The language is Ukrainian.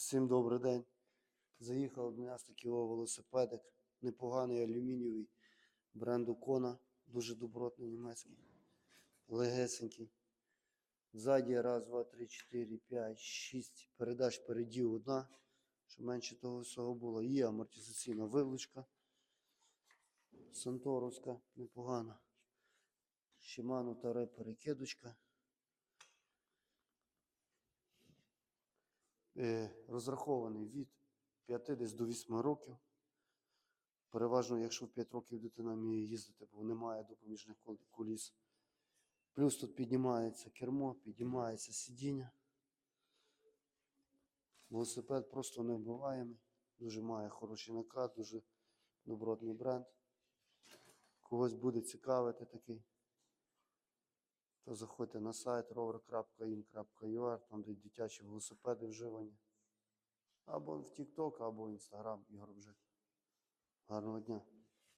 Всім добрий день. Заїхав до нас такий о велосипедик. Непоганий алюмінієвий бренду Кона. Дуже добротний німецький. Легесенький. Ззаді раз, два, три, чотири, п'ять, шість. Передач переді одна, щоб менше того всього було. Є амортизаційна вилучка. Санторовська, непогана. Shimano таре перекидочка. Розрахований від 5 десь до 8 років. Переважно, якщо в 5 років дитина вміє їздити, бо немає допоміжних коліс. Плюс тут піднімається кермо, піднімається сидіння. Велосипед просто невбиваємий. Дуже має хороший накат, дуже добротний бренд. Когось буде цікавити такий. То заходьте на сайт rover.in.ua, там де дитячі велосипеди вживані. Або в TikTok, або в Instagram Ігор Бжик. Гарного дня.